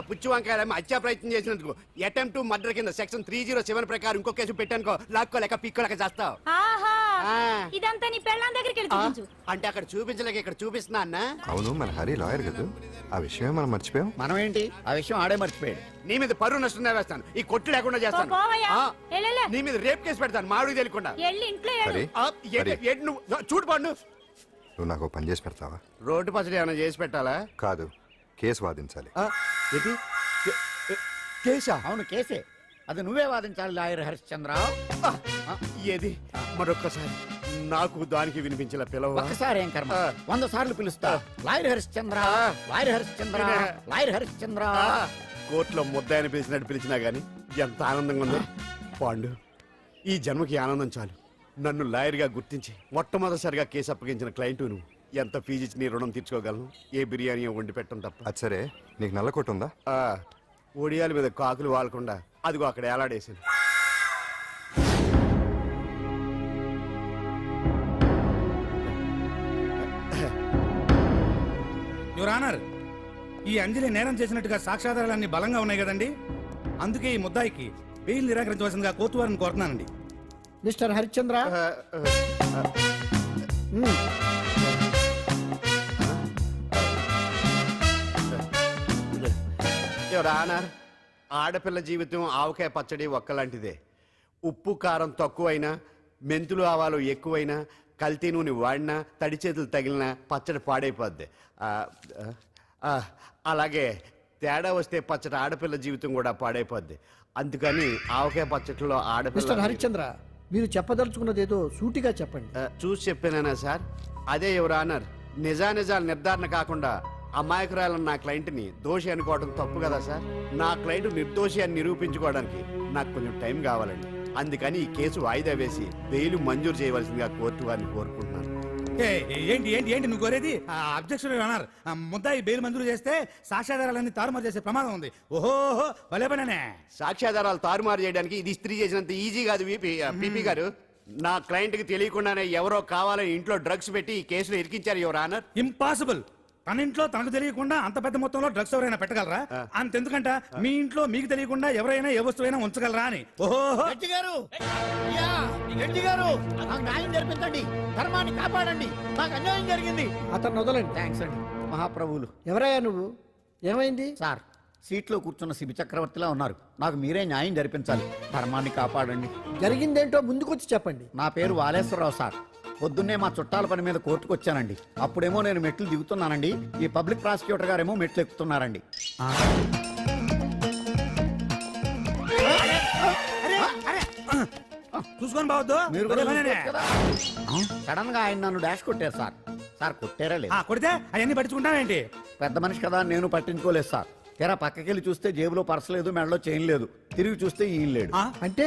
పుచ్చు వంకాయలేమో హత్యా ప్రయత్నం చేసినందుకు అటెంప్ట్ మర్డర్ కింద సెక్షన్ త్రీ జీరో సెవెన్ ప్రకారం ఇంకో కేసు పెట్టానుకో లాక్కోలేక పిక్కోలేక చేస్తావు. ఆహా! ఆ. ఇదంతా నీ పెళ్ళాం దగ్గరికి వెళ్ళి చూపించు. అంటే అక్కడ చూపించలేక ఇక్కడ చూపిస్తున్నా అన్న? అవును మన హరి లాయర్ కదా. ఆ విషయమే మనం మర్చిపోయాం. మనం ఏంటి ఆ విషయం ఆడే మర్చిపోయాడు. నీ మీద పరువు నష్టం వేస్తాను ఈ కొట్టు లేకుండా చేస్తాను. పోవయ్యా. ఆ. నీ మీద రేప్ కేసు పెడతాను. మాడు తెలియకుండా వెళ్ళి ఇంట్లో ఏడు. హరి ఆ, ఏంటి- హరి. ఏంటి నువ్వు చూడు పండు. నువ్వు నాకు ఓ పని చేసి పెడతావా? రోడ్డు పచ్చడి ఏమైనా చేసి పెట్టాలా? కాదు కేసు వాదించాలి. ఆ, ఏంటి కే- ఏ- కేసా అవును కేసే అది నువ్వే వాదించాలి లాయర్ హరిశ్చంద్ర ఏది? మరొక్కసారి. నాకు దానికి వినిపించిన పిలవ ఒక్కసారి ఏం కర్మ. వంద సార్లు పిలుస్తా. Lawyer Harishchandra. Lawyer Harishchandra. Lawyer Harishchandra కోర్టులో ముద్దాయని పిలిచినట్టు పిలిచినా గాని ఎంత ఆనందంగా ఉందో. పాండు ఈ జన్మకి ఆనందం చాలు. నన్ను లాయర్గా గుర్తించి మొట్టమొదటిసారిగా కేసు అప్పగించిన క్లయింట్ నువ్వు. ఎంత ఫీజు ఇచ్చి నీ రుణం తీర్చుకోగలను? ఏ బిర్యానీ వండి పెట్టడం తప్ప. అది సరే నీకు నల్ల కొట్టు ఉందా? ఆ, ఒడియాల మీద కాకులు వాలకుండా అదిగో అక్కడ ఏలాడేసింది యువర్ ఆనర్ ఈ అంజలి నేరం చేసినట్టుగా సాక్ష్యాధారాలన్నీ బలంగా ఉన్నాయి కదండి? అందుకే ఈ ముద్దాయికి బెయిల్ నిరాకరించవలసిందిగా కోర్టు వారిని కోరుతున్నానండి. మిస్టర్ హరిశ్చంద్ర? ఆ, ఆ, ఎవరు ఆనర్ ఆడపిల్ల జీవితం ఆవకాయ పచ్చడి ఒక్కలాంటిదే. ఉప్పు కారం తక్కువైనా మెంతులు ఆవాలు ఎక్కువైనా కల్తీ నూనె వాడినా తడి చేతులు తగిలినా పచ్చడి పాడైపోద్ది. ఆ, ఆ, ఆ, అలాగే తేడా వస్తే పచ్చడి ఆడపిల్ల జీవితం కూడా పాడైపోద్ది. అందుకని ఆవకాయ పచ్చడిలో మిస్టర్ ఆడపిల్ల హరిశ్చంద్ర మీరు చెప్పదలుచుకున్నది ఏదో సూటిగా చెప్పండి. ఆ, చూసి చెప్పానా సార్. అదే ఎవరు ఆనర్. నిజానిజాలు నిర్ధారణ కాకుండా అమాయకురాలన్న నా క్లయింట్ని దోషి అనుకోవడం తప్పు కదా సార్? నా క్లయింట్ నిర్దోషి అని నిరూపించుకోవడానికి నాకు కొంచెం టైం కావాలండి. అందుకని ఈ కేసు వాయిదా వేసి బెయిల్ మంజూరు చేయవలసిందిగా కోర్టు వారిని కోరుకుంటున్నాను. ఏ, ఏంటి ఏంటి ఏంటి నువ్వు కోరేది? అబ్జెక్షన్ అన్నారు. ముద్దాయి బెయిల్ మంజూరు చేస్తే సాక్ష్యాధారాలన్నీ తారుమారు చేసే ప్రమాదం ఉంది. ఓహో భలే పనేనే. సాక్ష్యాధారాలు తారుమారు చేయడానికి ఇది ఇస్త్రీ చేసినంత ఈజీ కాదు పీపీ గారు. నా క్లయింట్కి తెలియకుండానే ఎవరో కావాలని ఇంట్లో డ్రగ్స్ పెట్టి ఈ కేసులో ఇరికించారు ఎవరు ఆనర్. ఇంపాసిబుల్. తన ఇంట్లో తనకు తెలియకుండా అంత పెద్ద మొత్తంలో డ్రగ్స్ ఎవరైనా పెట్టగలరా? అంతెందుకంట మీ ఇంట్లో మీకు తెలియకుండా ఎవరైనా ఏ వస్తువైనా ఉంచగలరా అని. ఓహో! జడ్జి గారు! అయ్యా, జడ్జి గారు! నాకు న్యాయం జరిపించండి. ధర్మాన్ని కాపాడండి. నాకు అన్యాయం జరిగింది. అతను వదలండి. థ్యాంక్స్ అండి. మహాప్రభువులు. ఎవరయ్యా నువ్వు? ఏమైంది? సార్ సీట్లో కూర్చున్న శిబి చక్రవర్తిలా ఉన్నారు. నాకు మీరే న్యాయం జరిపించాలి. ధర్మాన్ని కాపాడండి. జరిగిందేంటో ముందుకొచ్చి చెప్పండి. నా పేరు వాలేశ్వరరావు సార్. పొద్దున్నే మా చుట్టాల పని మీద కోర్టుకు వచ్చానండి అప్పుడేమో నేను మెట్లు దిగుతున్నానండి. ఈ పబ్లిక్ ప్రాసిక్యూటర్ గారేమో మెట్లు ఎక్కుతున్నారండి. చూసుకొని బావద్దు. మీరు కూడా. సడన్గా ఆయన నన్ను డాష్ కొట్టారు సార్. సార్ కొట్టారా లేదు? ఆ, కొడితే అవన్నీ పట్టించుకుంటావేంటి పెద్ద మనిషి కదా నేను పట్టించుకోలేదు సార్. తెరా పక్కకెళ్ళి చూస్తే జేబులో పర్స్ లేదు మెడలో చైన్ లేదు. తిరిగి చూస్తే ఈయన లేడు? అంటే?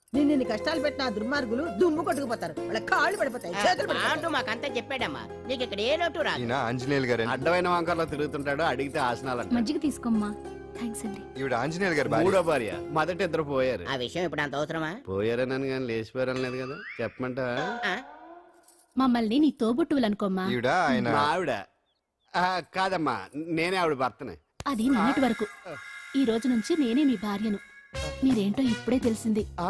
నిన్ను ఇన్ని కష్టాలు పెట్టిన ఆ దుర్మార్గులు దుమ్ము కొట్టుకుపోతారు. వాళ్ళ కాళ్ళు పడిపోతాయి చేతులు పడిపోతాయి. అంటూ మాకంతా చెప్పాడమ్మా. నీకు ఇక్కడ ఏ లోటు రాదు. ఈయన ఆంజనేయులు గారు. అడ్డమైన వంకర్లో తిరుగుతుంటాడు అడిగితే ఆసనాలు మజ్జిగ తీసుకోమ్మా. థ్యాంక్స్ అండి. ఈవిడ ఆంజనేయులు గారు భార్య. మూడో భార్య. మొదట ఇద్దరు పోయారు. ఆ విషయం ఇప్పుడు అంత అవసరమా? పోయారనని కానీ లేచిపోయారని లేదు కదా. చెప్పమంటా ఆ? మమ్మల్ని నీ తోబుట్టువులు అనుకోమ్మా. ఈవిడ ఆయన మా ఆవిడ. ఆ, కాదమ్మా. నేనే ఆవిడ భర్తనే. అది నిన్నటి వరకు. ఈ రోజు నుంచి నేనే మీ భార్యను. మీరేంటో ఇప్పుడే తెలిసింది. ఆ,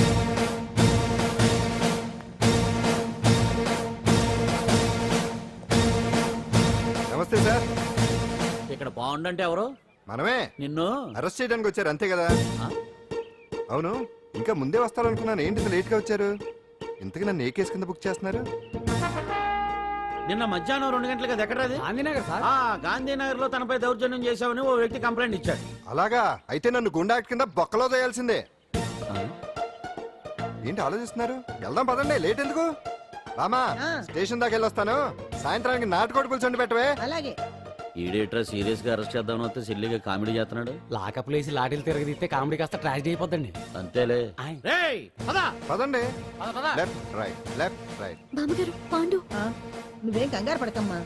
నమస్తే సార్. ఇక్కడ బాగుండంటే ఎవరు? మనమే. నిన్ను? అరెస్ట్ చేయడానికి వచ్చారు అంతే కదా? అవును ఇంకా ముందే వస్తారనుకున్నాను. ఏంటి ఇంత లేట్గా వచ్చారు? ఇంతకు నన్ను ఏ కేసు కింద బుక్ చేస్తున్నారు? నిన్న మధ్యాహ్నం రెండు గంటలకు అది ఎక్కడది గాంధీనగర్ సార్. గాంధీనగర్లో తనపై దౌర్జన్యం చేశామని ఓ వ్యక్తి కంప్లైంట్ ఇచ్చాడు. అలాగా? అయితే నన్ను గుండా యాక్ట్ కింద బొక్కలో చేయాల్సిందే ఏంటి ఆలోచిస్తున్నారు? వెళ్దాం పదండి లేట్ ఎందుకు? రామా. స్టేషన్ దాకా వెళ్ళొస్తాను. సాయంత్రానికి నాటుకోడి పులుసు పెట్టవే. అలాగే. ఈడేట్రా సీరియస్గా అరెస్ట్ చేద్దామని వస్తే సిల్లిగా కామెడీ చేస్తున్నాడు. లాకప్ లేసి లాఠీలు తిరగదీస్తే కామెడీ కాస్త ట్రాజడీ అయిపోద్దండి. అంతేలే. పదండి. పద, పద. Left right left right. బామ్మగారు పాండు. నువ్వేం కంగారు పడకమ్మా.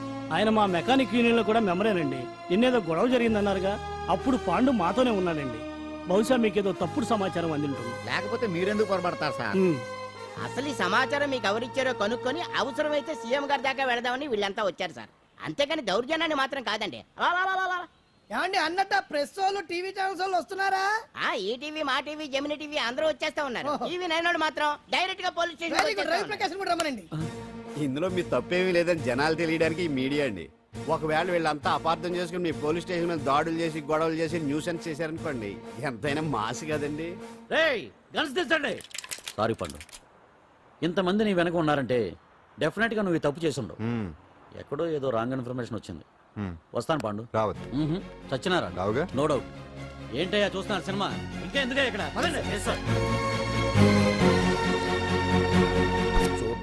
ఆయన మా మెకానిక్ యూనియన్లో కూడా మెంబరేనండి నిన్నేదో గొడవ జరిగిందన్నారుగా అప్పుడు పాండు మాతోనే ఉన్నాడండి. బహుశా మీకేదో తప్పుడు సమాచారం అందింటుంది. లేకపోతే మీరెందుకు పొరపడతారు సార్? అసలు ఈ సమాచారం మీకు ఎవరిచ్చారో కనుక్కొని అవసరమైతే సీఎం గారి దాకా వెళదామని వీళ్ళంతా వచ్చారు సార్. అంతేకాని దౌర్జన్యాన్ని మాత్రం కాదండి. ఏమండి అన్నట్ట ప్రెస్ వాళ్ళు టీవీ ఛానల్స్ వాళ్ళు వస్తున్నారా? ఆ ఈ టీవీ మా టీవీ జమిని టీవీ అందరూ వచ్చేస్తా ఉన్నారు. టీవీ నైన్ మాత్రం డైరెక్ట్గా పోలీస్ రవి స్టేషన్ ప్రకాశ్ కూడా రమ్మనండి. ఇందులో మీ తప్పేమీ లేదని జనాలు తెలియడానికి ఈ మీడియా అండి. ఒకవేళ వీళ్ళంతా అపార్థం చేసుకుని మీ పోలీస్ స్టేషన్ మీద దాడులు చేసి గొడవలు చేసి న్యూసెన్స్ చేశారనుకోండి ఎంతైనా మాసి కదండి. గన్స్ తెచ్చండి సారీ పండు. ఇంతమంది నీ వెనక ఉన్నారంటే డెఫినెట్గా నువ్వు ఈ తప్పు చేసి ఉండవు మ్మ్. ఎక్కడో ఏదో రాంగ్ ఇన్ఫర్మేషన్ వచ్చింది. వస్తాను పాండు. రావద్దు. మ్మ్హ. చచ్చినారా? రావుగా. No doubt. ఏంటయ్యా చూస్తున్నారు సినిమా? ఇంకా ఎందుకే ఇక్కడ? పదండి.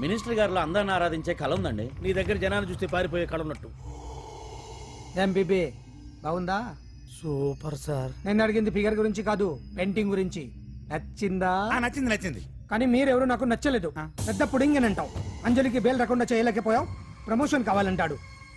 మినిస్టర్ గారిలో అందరిని ఆరాధించే కళ ఉందండి. నీ దగ్గర జనాన్ని చూస్తే పారిపోయే కళ ఉన్నట్టు. ఎంబీబీ బాగుందా? Super sir. నేను అడిగింది ఫిగర్ గురించి కాదు పెయింటింగ్ గురించి. నచ్చిందా? ఆ, నచ్చింది నచ్చింది. కానీ మీరెవరు నాకు నచ్చలేదు. పెద్ద పుడింగ్ అంటావు అంజలికి బెయిల్ రాకుండా చేయలేకపోయావు. ప్రమోషన్ కావాలంటాడు.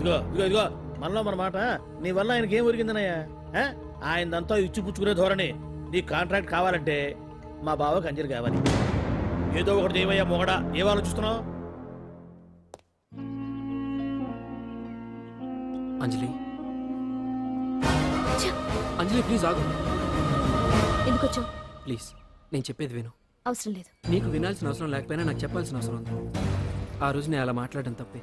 ఇదిగో ఇదిగో ఇదిగో మనలో మన మాట. నీ వల్ల ఆయనకి ఏం ఒరిగిందనయ్యా? ఆ? ఆయనదంతా ఇచ్చి పుచ్చుకునే ధోరణి. నీ కాంట్రాక్ట్ కావాలంటే మా బావకి అంజలి కావాలి. ఏదో ఒకటి చేయమయ్యా మొగడా. ఏం ఆలోచిస్తున్నావు? అంజలి. అంజలి ప్లీజ్ ఆగు. ఎందుకు వచ్చావు? ప్లీజ్ నేను చెప్పేది విను. అవసరం లేదు. నీకు వినాల్సిన అవసరం లేకపోయినా నాకు చెప్పాల్సిన అవసరం ఉంది. ఆ రోజు నేను అలా మాట్లాడడం తప్పే.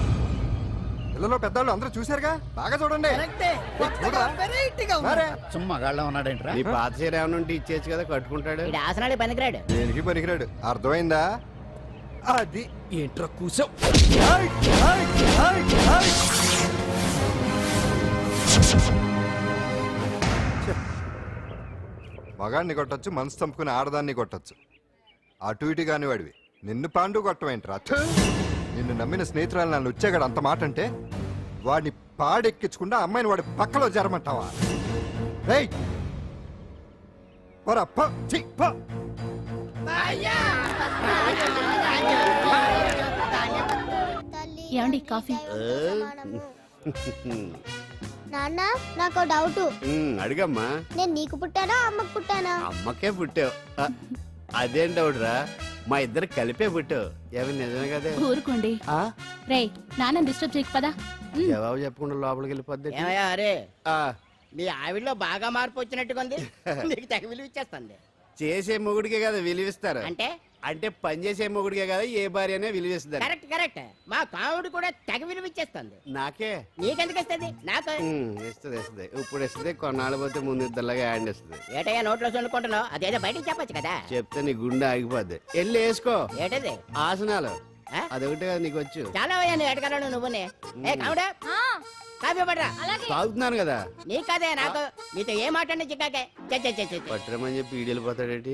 పిల్లలు పెద్దవాళ్ళు అందరూ చూశారుగా? బాగా చూడండి. చూడరా? మరే. సుమ్మ గాళ్ళ ఉన్నాడేంట్రా? నీ పాత చీర ఏమైనా ఉంటే ఇచ్చేచ్చు కదా కట్టుకుంటాడు. ఇది ఆసనాలే పనికిరాడు. దేనికి పనికిరాడు? అర్థమైందా? అది ఏంట్రా కూసావు మగాడిని కొట్టొచ్చు మనసు చంపుకుని ఆడదాన్ని కొట్టొచ్చు. అటు ఇటు కాని వాడివి నిన్ను పాండు కొట్టమేంట్రా! నిన్ను నమ్మిన స్నేహితురాలు నన్ను వచ్చాగాడు అంత మాట అంటే వాడిని పాడెక్కించకుండా అమ్మాయిని వాడి పక్కలో జరమంటావా రేయ్! పోరా, పో, ఛీ, పో. ఏమండి కాఫీ? నాన్న నాకు డౌట్. ఉమ్, అడిగమ్మా. నేను నీకు పుట్టానా అమ్మకు పుట్టానా? అమ్మకే పుట్టావు. ఆ, అదేం డౌడ్రా మా ఇద్దరు కలిపే పుట్టావు. ఏమి నిజమే కదే. ఊరుకోండి. ఆ? రే నాన్న డిస్టర్బ్ చేయకు పదా. జవాబు చెప్పకుండా లోపలికి వెళ్ళిపోద్ది. ఏమయ్యా అరే. ఆ, మీ ఆవిడలో బాగా మార్పు వచ్చినట్టుగా ఉంది నీకు తెగ విలువ ఇచ్చేస్తుంది చేసే మొగుడికే కదా విలువిస్తారు. అంటే? అంటే పని చేసే మొగుడికే కదా ఏ భార్య అనే విలువిస్తారు కరెక్ట్ కరెక్ట్. మా కాముడు కూడా తెగ విలువ ఇచ్చేస్తుంది. నాకే. నీకెందుకు ఇస్తుంది? నాకు ఇస్తుంది ఇస్తుంది. ఇప్పుడు ఇస్తుంది కొన్నాళ్ళు పోతే ముందు ఇద్దరులాగా హ్యాండ్ ఇస్తుంది. ఏటయ్యా నోట్లో చల్లుకుంటున్నావు అదేదో బయటికి చెప్పొచ్చు కదా. చెప్తే నీ గుండె ఆగిపోద్ది. వెళ్ళి వేసుకో. ఏటది? ఆసనాలు? అదొకటే కదా నీకు వచ్చు. చాలా అయ్యా నువ్వు ఎడగలను నువ్వునే ఏ కాముడా? కాఫీ పడరా? తాగుతున్నాను కదా. నీ కదే నాకు నీతో ఏ మాట్లాడి చిక్కాకే. చె చె చె చె చె. పట్టరమని చెప్పి ఈడు వెళ్ళిపోతాడేటి